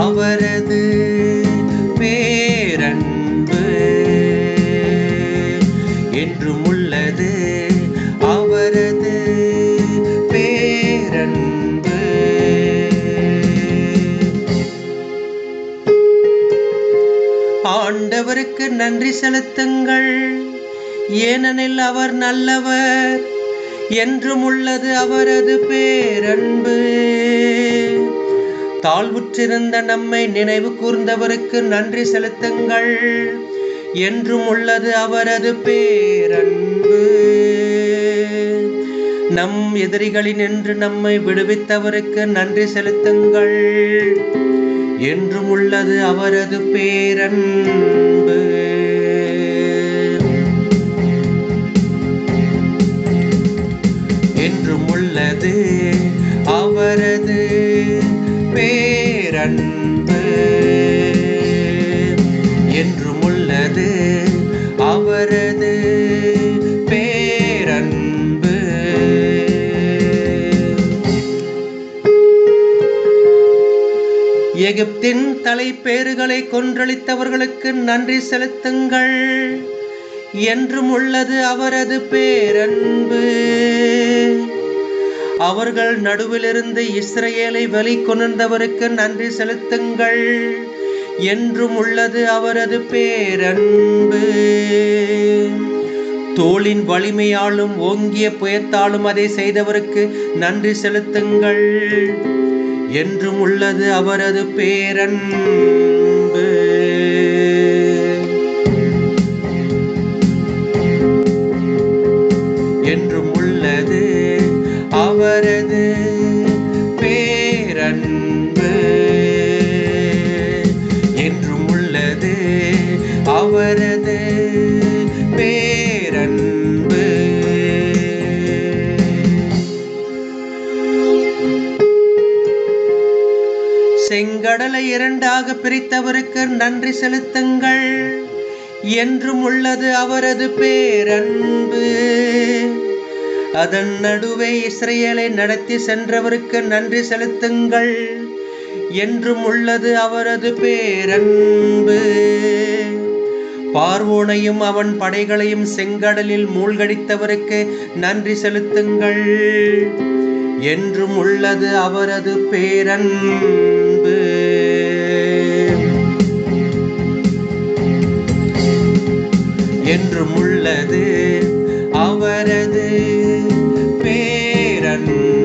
அவரது பேரன்பு என்றும் உள்ளது. அவரது பேரன்பு. ஆண்டவருக்கு நன்றி செலுத்துங்கள். ஏனெனில் அவர் நல்லவர் என்றும் உள்ளது அவரது பேரன்பு. தாழ்வுற்றிருந்த நம்மை நினைவு கூர்ந்தவருக்கு நன்றி செலுத்துங்கள். என்றும் உள்ளது அவரது பேரன்பு. நம் எதிரிகளின் என்று நம்மை விடுவித்தவருக்கு நன்றி செலுத்துங்கள். என்றும் உள்ளது அவரது பேரன்பு. அன்பு என்றும் உள்ளது அவரது பேரன்பு. எகிப்தின் தலைப்பேறுகளை கொன்றளித்தவர்களுக்கு நன்றி செலுத்துங்கள். என்றும் உள்ளது அவரது பேரன்பு. அவர்கள் நடுவிலிருந்து இஸ்ரேலை வழி கொணர்ந்தவருக்கு நன்றி செலுத்துங்கள். என்றும் உள்ளது அவரது பேரன்பு. தோளின் வலிமையாலும் ஓங்கிய புயத்தாலும் அதை செய்தவருக்கு நன்றி செலுத்துங்கள். என்றும் உள்ளது அவரது பேரன்பு அவரது பேரன்பு என்றும் உள்ளது. அவரது பேரன்பு. செங்கடலை இரண்டாக பிரித்தவருக்கு நன்றி செலுத்துங்கள். என்றும் உள்ளது அவரது பேரன்பு. அதன் நடுவே இஸ்ரேலை நடத்தி சென்றவருக்கு நன்றி செலுத்துங்கள். என்றும் உள்ளது அவரது பேரன்பு. பார்வோனையும் அவன் படைகளையும் செங்கடலில் மூழ்கடித்தவருக்கு நன்றி செலுத்துங்கள். என்றும் உள்ளது அவரது பேரன்பு. என்றும் Thank you.